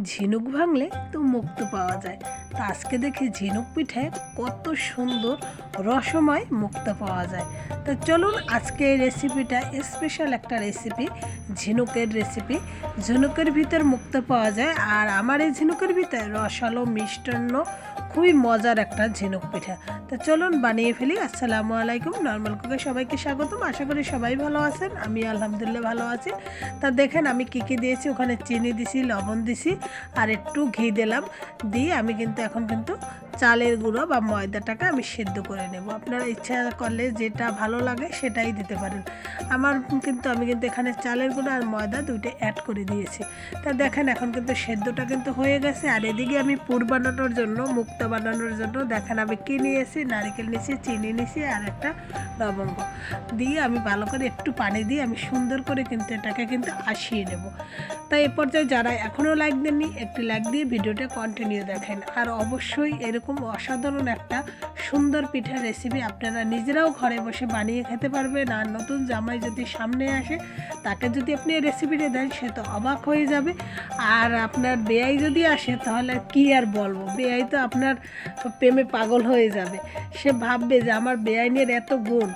ঝিনুক ভাঙলে তো মুক্ত পাওয়া যায়। তা আজকে দেখে ঝিনুক পিঠে কত সুন্দর রসময় মুক্ত পাওয়া যায়। তো চলুন আজকে এই রেসিপিটা স্পেশাল একটা রেসিপি ঝিনুকের রেসিপি ঝিনুকের ভিতর মুক্ত পাওয়া যায় আর আমার এই ঝিনুকের ভিতরে রসালো মিষ্টান্ন খুবই মজার একটা ঝিনুক পিঠা। তো চলুন বানিয়ে ফেলি। আসসালামু আলাইকুম। নর্মাল কুকে সবাইকে স্বাগতম। আশা করি সবাই ভালো আছেন। আমি আলহামদুলিল্লাহ ভালো আছি। তা দেখেন, আমি কী কী দিয়েছি? ওখানে চিনি দিছি, লবণ দিছি আর একটু ঘি দিলাম। দিয়ে আমি কিন্তু এখন কিন্তু চালের গুঁড়ো বা ময়দাটাকে আমি সেদ্ধ করে নেব। আপনারা ইচ্ছা করলে যেটা ভালো লাগে সেটাই দিতে পারেন। আমার কিন্তু, আমি কিন্তু এখানে চালের গুঁড়ো আর ময়দা দুইটা অ্যাড করে দিয়েছি। তা দেখেন, এখন কিন্তু সেদ্ধটা কিন্তু হয়ে গেছে। আর এদিকে আমি পুর বানানোর জন্য, মুক্তা বানানোর জন্য দেখেন, আমি কী নিয়েছি? নারকেল নিয়েছি, চিনি নিয়েছি আর একটা লবঙ্গ। দিয়ে আমি ভালো করে একটু পানি দিয়ে আমি সুন্দর করে কিন্তু এটাকে কিন্তু আসিয়ে নেব। তাই এ পর্যায়ে যারা এখনও লাইক দেননি, একটি লাইক দিয়ে ভিডিওটা কন্টিনিউ দেখেন। আর অবশ্যই এরকম অসাধারণ একটা সুন্দর পিঠার রেসিপি আপনারা নিজেরাও ঘরে বসে বানিয়ে খেতে পারবেন। আর নতুন জামাই যদি সামনে আসে, তাকে যদি আপনি এই রেসিপিটা দেন, সে তো অবাক হয়ে যাবে। আর আপনার বেয়াই যদি আসে, তাহলে কি আর বলব? বেয়াই তো আপনার প্রেমে পাগল হয়ে যাবে। সে ভাববে যে আমার বেআইনের এত গুণ।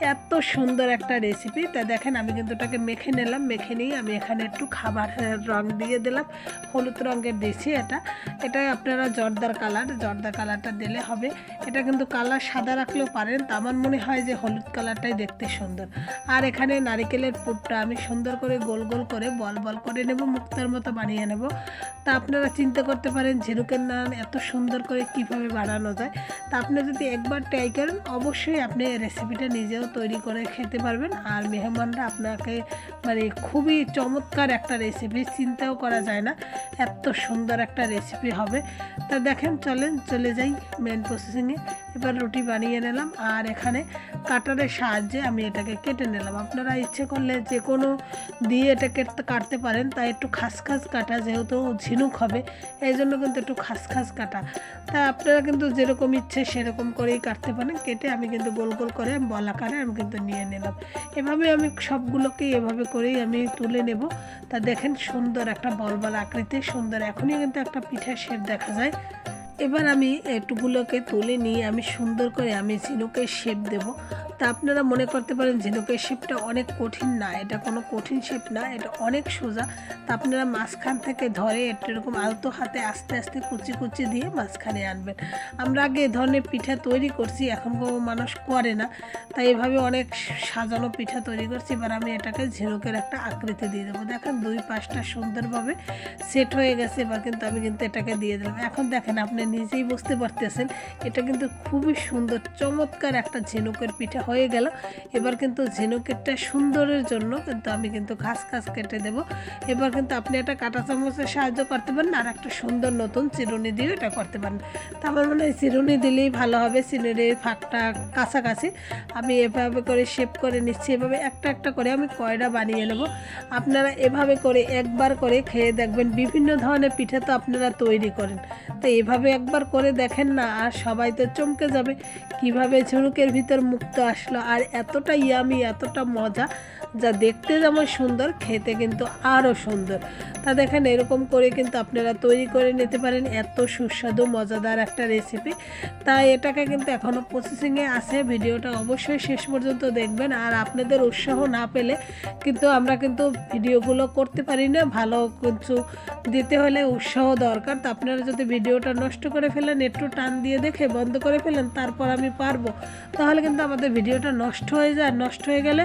এত সুন্দর একটা রেসিপি তা দেখেন, আমি কিন্তু ওটাকে মেখে নিলাম, মেখে নিয়ে আমি এখানে একটু খাবার রং দিয়ে দিলাম। হলুদ রঙের দিয়েছি এটা। এটা আপনারা জর্দার কালার, জর্দার কালারটা দিলে হবে। এটা কিন্তু কালার সাদা রাখলেও পারেন, তা আমার মনে হয় যে হলুদ কালারটাই দেখতে সুন্দর। আর এখানে নারিকেলের পুরটা আমি সুন্দর করে গোল গোল করে, বল বল করে নেব, মুক্তার মতো বানিয়ে নেব। তা আপনারা চিন্তা করতে পারেন, ঝিনুকের নান এত সুন্দর করে কীভাবে বানানো যায়। তা আপনি যদি একবার ট্রাই করেন, অবশ্যই আপনি রেসিপিটা নিজেও তৈরি করে খেতে পারবেন। আর মেহমানরা আপনাকে মানে খুবই চমৎকার একটা রেসিপি চিন্তাও করা যায় না, এত সুন্দর একটা রেসিপি হবে। তা দেখেন, চলেন, চলে যাই মেন প্রসেসিংয়ে এবার রুটি বানিয়ে নিলাম আর এখানে কাটারের সাহায্যে আমি এটাকে কেটে নিলাম। আপনারা ইচ্ছে করলে যে কোনো দিয়ে এটা কেটে কাটতে পারেন, তাই একটু খাস খাস কাটা যেহেতু ঝিনুক হবে, এই জন্য কিন্তু একটু খাস খাস কাটা। তা আপনারা কিন্তু যেরকম ইচ্ছে সেরকম করেই কাটতে পারেন। কেটে আমি কিন্তু গোল গোল করে বল আকারে আমি কিন্তু নিয়ে নিলাম। এভাবে আমি সবগুলোকে এভাবে করেই আমি তুলে নেব। তা দেখেন সুন্দর একটা বল বল আকৃতি, সুন্দর। এখনই কিন্তু একটা পিঠার শেপ দেখা যায়। এবার আমি এটুগুলোকে তুলে নিয়ে আমি সুন্দর করে আমি ঝিনুকের শেপ দেব। তা আপনারা মনে করতে পারেন ঝিনুকের শেপটা অনেক কঠিন না, এটা কোনো কঠিন শেপ না, এটা অনেক সোজা। তা আপনারা মাঝখান থেকে ধরে একটু এরকম আলতো হাতে আস্তে আস্তে কুচি কুচি দিয়ে মাঝখানে আনবেন। আমরা আগে এ ধরনের পিঠা তৈরি করছি, এখন কোনো মানুষ করে না। তাই এভাবে অনেক সাজানো পিঠা তৈরি করছি, এবার আমি এটাকে ঝিনুকের একটা আকৃতি দিয়ে দেবো। দেখেন দুই পাশটা সুন্দরভাবে সেট হয়ে গেছে, এবার কিন্তু আমি কিন্তু এটাকে দিয়ে দিলাম। এখন দেখেন আপনি নিজেই বুঝতে পারতেছেন। এটা কিন্তু খুবই সুন্দর, চমৎকার একটা ঝিনুকের পিঠা হয়ে গেল। এবার কিন্তু ঝিনুকেরটা সুন্দরের জন্য কিন্তু আমি কিন্তু ঘাস ঘাস কেটে দেব। এবার কিন্তু আপনি একটা কাঁটা চামচের সাহায্য করতে পারেন আর একটা সুন্দর নতুন চিরুনি দিয়ে এটা করতে পারেন। তা আমার মনে হয় চিরুনি দিলেই ভালো হবে, চিরুনির ফাঁকটা কাছাকাছি। আমি এভাবে করে শেপ করে নিচ্ছি, এভাবে একটা একটা করে আমি কয়টা বানিয়ে নেব। আপনারা এভাবে করে একবার করে খেয়ে দেখবেন, বিভিন্ন ধরনের পিঠা তো আপনারা তৈরি করেন। তো এভাবে একবার করে দেখেন না, আর সবাই তো চমকে যাবে। কীভাবে ঝুনুকের ভিতর মুক্ত আসলো, আর এতটা ইয়ামি এতটা মজা। যা দেখতে যেমন সুন্দর, খেতে কিন্তু আরও সুন্দর। তা দেখেন, এরকম করে কিন্তু আপনারা তৈরি করে নিতে পারেন। এত সুস্বাদু, মজাদার একটা রেসিপি তাই এটাকে কিন্তু এখনও প্রসেসিংয়ে আছে। ভিডিওটা অবশ্যই শেষ পর্যন্ত দেখবেন। আর আপনাদের উৎসাহ না পেলে কিন্তু আমরা কিন্তু ভিডিওগুলো করতে পারি না। ভালো কিছু দিতে হলে উৎসাহ দরকার। তো আপনারা যদি ভিডিওটা নষ্ট করে ফেলেন, একটু টান দিয়ে দেখে বন্ধ করে ফেলেন, তারপর আমি পারব। তাহলে কিন্তু আমাদের ভিডিওটা নষ্ট হয়ে যায়। নষ্ট হয়ে গেলে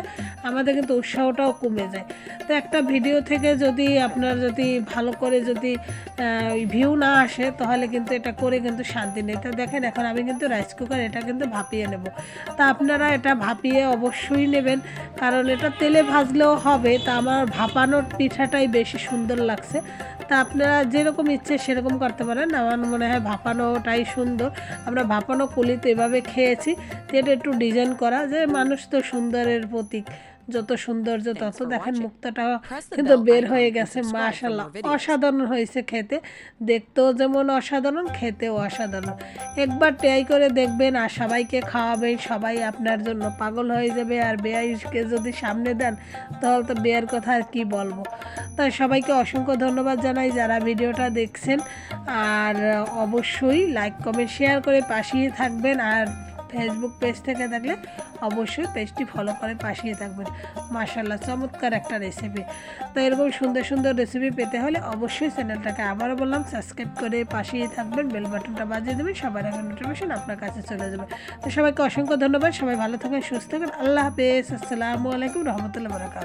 আমাদের কিন্তু উৎসাহটাও কমে যায়। তো একটা ভিডিও থেকে যদি আপনার যদি ভালো করে যদি ভিউ না আসে, তাহলে কিন্তু এটা করে কিন্তু শান্তি নেই। তো দেখেন, এখন আমি কিন্তু রাইস কুকার এটা কিন্তু ভাপিয়ে নেব। তা আপনারা এটা ভাপিয়ে অবশ্যই নেবেন, কারণ এটা তেলে ভাজলেও হবে। তা আমার ভাপানোর পিঠাটাই বেশি সুন্দর লাগছে। তা আপনারা যেরকম ইচ্ছে সেরকম করতে পারেন। আমার মনে হয় ভাপানোটাই সুন্দর। আমরা ভাপানো কুলি তো এভাবে খেয়েছি। তো এটা একটু ডিজাইন করা যে মানুষ তো সুন্দরের প্রতীক। যত সৌন্দর্য তত দেখেন. মুক্তাটা কিন্তু বের হয়ে গেছে মাশাল্লাহ অসাধারণ হয়েছে খেতে। দেখতেও যেমন অসাধারণ খেতেও অসাধারণ। একবার ট্রাই করে দেখবেন আর সবাইকে খাওয়াবেন সবাই আপনার জন্য পাগল হয়ে যাবে। আর বেয়াইকে যদি সামনে দেন তাহলে তো বেয়ার কথা আর কি বলব। তাই সবাইকে অসংখ্য ধন্যবাদ জানাই যারা ভিডিওটা দেখছেন। আর অবশ্যই লাইক কমেন্ট শেয়ার করে পাশিয়ে থাকবেন। আর ফেসবুক পেজ থেকে থাকলে অবশ্যই পেজটি ফলো করে পাশিয়ে থাকবেন। মাশাল্লাহ চমৎকার একটা রেসিপি তো এরকম সুন্দর সুন্দর রেসিপি পেতে হলে অবশ্যই চ্যানেলটাকে আবারও বললাম সাবস্ক্রাইব করে পাশিয়ে থাকবেন বেল বাটনটা বাজিয়ে দেবেন, সবার আগে নোটিফিকেশন আপনার কাছে চলে যাবে। তো সবাইকে অসংখ্য ধন্যবাদ, সবাই ভালো থাকেন সুস্থ থাকেন আল্লাহ হাফেজ, আসসালামু আলাইকুম, রহমতুল্লাহ বরাকাত